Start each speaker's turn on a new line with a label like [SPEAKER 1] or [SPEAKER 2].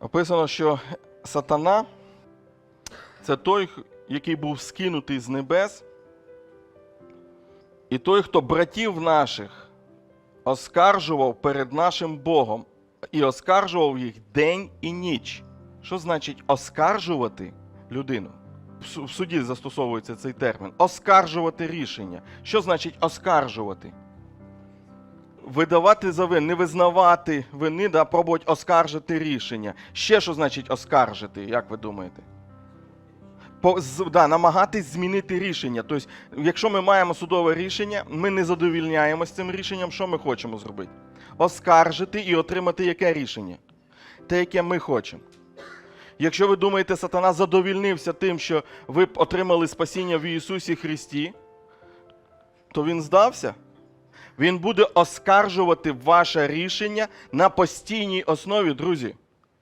[SPEAKER 1] Описано, що сатана це той, який був скинутий з небес, і той, хто братів наших оскаржував перед нашим Богом і оскаржував їх день і ніч. Що значить оскаржувати людину? В суді застосовується цей термін. Оскаржувати рішення. Що значить оскаржувати? Видавати за вин, не визнавати вини, да, пробувати оскаржити рішення. Ще що значить оскаржити, як ви думаєте? По, з, да, намагатись змінити рішення. Тобто, якщо ми маємо судове рішення, ми не задовільняємося цим рішенням, що ми хочемо зробити? Оскаржити і отримати яке рішення? Те, яке ми хочемо. Якщо ви думаєте, сатана задовільнився тим, що ви отримали спасіння в Ісусі Христі, то він здався. Він буде оскаржувати ваше рішення на постійній основі, друзі.